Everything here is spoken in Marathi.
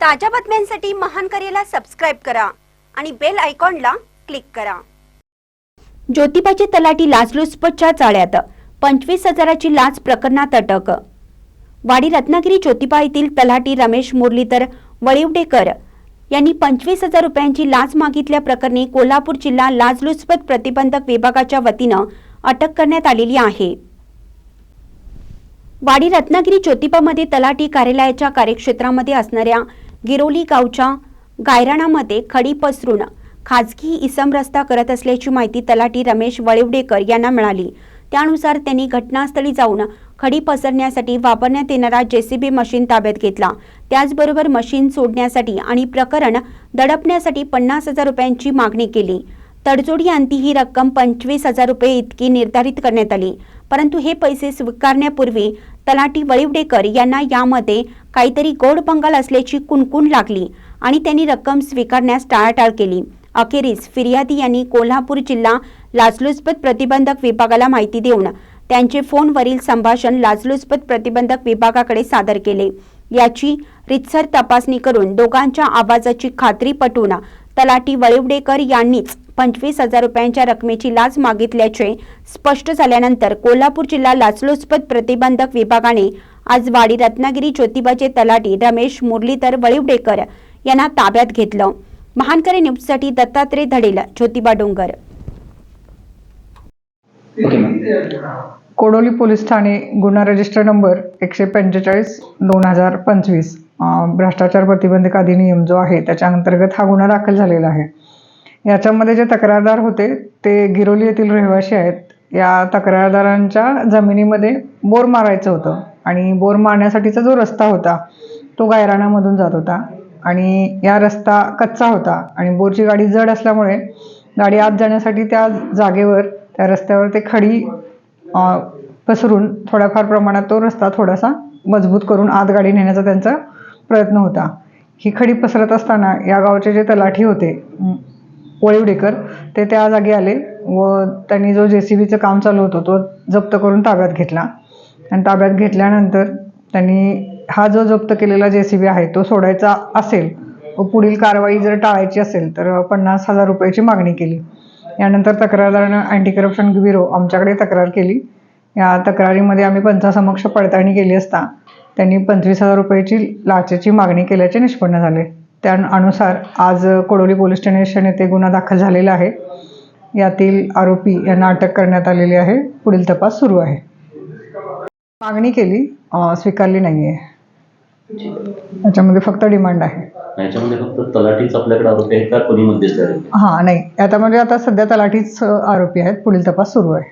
ताज्या बातम्यांसाठी महान करेला सबस्क्राईब करा आणि बेल आयकॉनला क्लिक करा. ज्योतिबाची तलाठी लाचलुचपतच्या चाळ्यात. पंचवीस हजाराची लाच प्रकरणात अटक. वाडी रत्नागिरी ज्योतिबा येथील तलाठी रमेश मुरलीधर वळिवडेकर यांनी पंचवीस हजार रुपयांची लाच मागितल्या प्रकरणी कोल्हापूर जिल्हा लाचलुचपत प्रतिबंधक विभागाच्या वतीनं अटक करण्यात आलेली आहे. वाडी रत्नागिरी ज्योतिबामध्ये तलाठी कार्यालयाच्या कार्यक्षेत्रामध्ये असणाऱ्या गिरोली गावच्या गायराणामध्ये खडी पसरून खाजगी इसम रस्ता करत असल्याची माहिती तलाठी रमेश वळिवडेकर यांना मिळाली. त्यानुसार त्यांनी घटनास्थळी जाऊन खडी पसरण्यासाठी वापरण्यात येणारा जेसीबी मशीन ताब्यात घेतला. त्याचबरोबर मशीन सोडण्यासाठी आणि प्रकरण दडपण्यासाठी पन्नास हजार रुपयांची मागणी केली. तडजोडी अंती ही रक्कम पंचवीस हजार रुपये इतकी निर्धारित करण्यात आली. परंतु हे पैसे स्वीकारण्यापूर्वी तलाठी वळिवडेकर यांना यामध्ये काहीतरी गोड बंगाल असल्याची कुणकुण लागली आणि त्यांनी रक्कम स्वीकारण्यास टाळाटाळ केली. अखेरीस फिर्यादी यांनी कोल्हापूर जिल्हा लाचलुचपत प्रतिबंधक विभागाला माहिती देऊन त्यांचे फोनवरील संभाषण लाचलुचपत प्रतिबंधक विभागाकडे सादर केले. याची रितसर तपासणी करून दोघांच्या आवाजाची खात्री पटवून तलाठी वळिवडेकर यांनीच पंचवीस हजार रुपयांच्या रकमेची लाच मागितल्याचे स्पष्ट झाल्यानंतर कोल्हापूर जिल्हा लाचलुचपत प्रतिबंधक विभागाने आज वाडी रत्नागिरी ज्योतिबाचे तलाठी रमेश मुरलीधर वळिवडेकर यांना ताब्यात घेतलं. महानकरे न्यूजसाठी दत्तात्रय धडेल ज्योतिबा डोंगर. कोडोली पोलीस ठाणे गुन्हा रजिस्टर नंबर एकशे पंचेचाळीस दोन हजार पंचवीस. भ्रष्टाचार प्रतिबंधक अधिनियम जो आहे त्याच्या अंतर्गत हा गुन्हा दाखल झालेला आहे. याच्यामध्ये जे तक्रारदार होते ते गिरोली येथील रहिवासी आहेत. या तक्रारदारांच्या जमिनीमध्ये बोर मारायचं होतं आणि बोर मारण्यासाठीचा जो रस्ता होता तो गायराणामधून जात होता आणि या रस्ता कच्चा होता आणि बोरची गाडी जड असल्यामुळे गाडी आत जाण्यासाठी त्या जागेवर त्या रस्त्यावर ते खडी पसरून थोड्याफार प्रमाणात तो रस्ता थोडासा मजबूत करून आत गाडी नेण्याचा त्यांचा प्रयत्न होता. ही खडी पसरत असताना या गावचे जे तलाठी होते वळिवडेकर ते त्या जागी आले व त्यांनी जो जे सी बीचं काम चालू होतं तो जप्त करून ताब्यात घेतला. आणि ताब्यात घेतल्यानंतर त्यांनी हा जो जप्त केलेला जे सी बी आहे तो सोडायचा असेल व पुढील कारवाई जर टाळायची असेल तर पन्नास हजार रुपयाची मागणी केली. यानंतर तक्रारदारानं अँटी करप्शन ब्युरो आमच्याकडे तक्रार केली. या तक्रारीमध्ये आम्ही पंचासमक्ष पडताळणी केली असता त्यांनी पंचवीस हजार रुपयाची लाचेची मागणी केल्याचे निष्पन्न झाले. त्या अनुसार आज कोडोली पोलीस स्टेशन येथे गुन्हा दाखल झालेला आहे. यातील आरोपी यांना अटक करण्यात आलेली आहे. पुढील तपास सुरू आहे. मागणी केली स्वीकारली नाही आहे याच्यामध्ये फक्त डिमांड आहे. याच्यामध्ये फक्त तलाठीच आपल्याकडे आरोपी आहेत का? कोणी मध्यस्थी आहे? हां नाही. याच्यामध्ये आता सध्या तलाठीच आरोपी आहेत. पुढील तपास सुरू आहे.